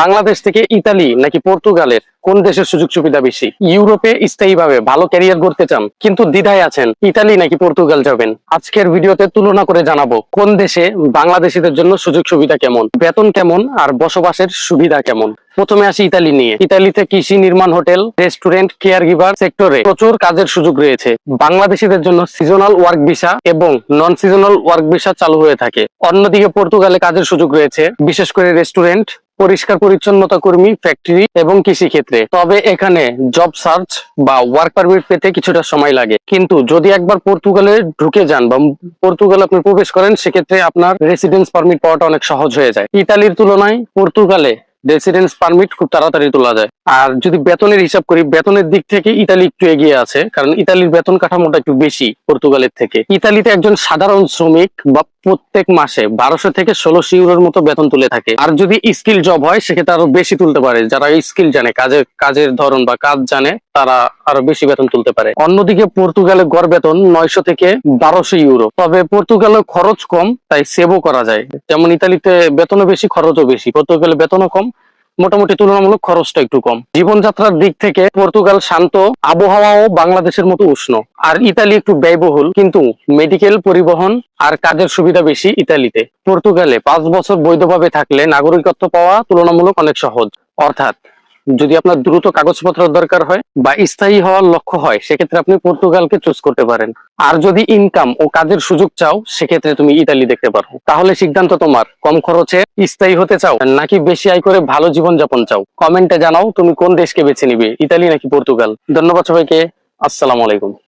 বাংলাদেশ থেকে ইতালি নাকি পর্তুগালের কোন দেশের সুযোগ সুবিধা বেশি? ইউরোপে স্থায়ীভাবে ভালো ক্যারিয়ার গড়তে চান, কিন্তু দ্বিধায় আছেন, ইতালি নাকি পর্তুগাল যাবেন? আজকের ভিডিওতে তুলনা করে জানাব, কোন দেশে বাংলাদেশিদের জন্য সুযোগ সুবিধা কেমন? বেতন কেমন আর বসবাসের সুবিধা কেমন? প্রথমে আসি ইতালি নিয়ে। ইতালিতে কৃষি নির্মাণ হোটেল, রেস্টুরেন্ট কেয়ার গিভার সেক্টরে প্রচুর কাজের সুযোগ রয়েছে। বাংলাদেশিদের জন্য সিজনাল ওয়ার্ক ভিসা এবং নন সিজনাল ওয়ার্ক ভিসা চালু হয়ে থাকে। অন্যদিকে পর্তুগালে কাজের সুযোগ রয়েছে, বিশেষ করে রেস্টুরেন্ট পরিষ্কার পরিচ্ছন্নতা কর্মী ফ্যাক্টরি এবং কৃষি ক্ষেত্রে তবে এখানে জব সার্চ বা ওয়ার্ক পারমিট পেতে কিছুটা সময় লাগে। কিন্তু যদি একবার পর্তুগালে ঢুকে যান বা পর্তুগাল আপনি প্রবেশ করেন, সেক্ষেত্রে আপনার রেসিডেন্স পারমিট পাওয়াটা অনেক সহজ হয়ে যায়। ইতালির তুলনায় পর্তুগালে রেসিডেন্স পারমিট খুব তাড়াতাড়ি তোলা যায়। আর যদি বেতনের হিসাব করি, বেতনের দিক থেকে ইতালি একটু এগিয়ে আছে, কারণ ইতালির বেতন কাঠামোটা একটু বেশি পর্তুগালের থেকে। ইতালিতে একজন সাধারণ শ্রমিক বা প্রত্যেক মাসে বারোশো থেকে ষোলোশো ইউরোর মতো বেতন তুলে থাকে। আর যদি স্কিল জব হয়, সেক্ষেত্রে আরও বেশি তুলতে পারে। যারা স্কিল জানে, কাজের কাজের ধরন বা কাজ জানে, তারা আরও বেশি বেতন তুলতে পারে। অন্যদিকে পর্তুগালে গড় বেতন নয়শো থেকে বারোশো ইউরো। তবে পর্তুগালে খরচ কম, তাই সেভও করা যায়। যেমন ইতালিতে বেতনও বেশি, খরচও বেশি। পর্তুগালে বেতনও কম মোটামুটি তুলনামূলক খরচটা একটু কম। জীবনযাত্রার দিক থেকে পর্তুগাল শান্ত, আবহাওয়াও বাংলাদেশের মতো উষ্ণ। আর ইতালি একটু ব্যয়বহুল, কিন্তু মেডিকেল পরিবহন আর কাজের সুবিধা বেশি ইতালিতে। পর্তুগালে পাঁচ বছর বৈধভাবে থাকলে নাগরিকত্ব পাওয়া তুলনামূলক অনেক সহজ। অর্থাৎ যদি আপনার দ্রুত কাগজপত্র দরকার হয় বা স্থায়ী হওয়ার লক্ষ্য হয়, সেক্ষেত্রে আপনি পর্তুগালকে চুজ করতে পারেন। আর যদি ইনকাম ও কাজের সুযোগ চাও, সেক্ষেত্রে তুমি ইতালি দেখতে পারো। তাহলে সিদ্ধান্ত তোমার। কম খরচে স্থায়ী হতে চাও, নাকি বেশি আয় করে ভালো জীবন যাপন চাও? কমেন্টে জানাও তুমি কোন দেশকে বেছে নিবে, ইতালি নাকি পর্তুগাল। ধন্যবাদ সবাইকে। আসসালামু আলাইকুম।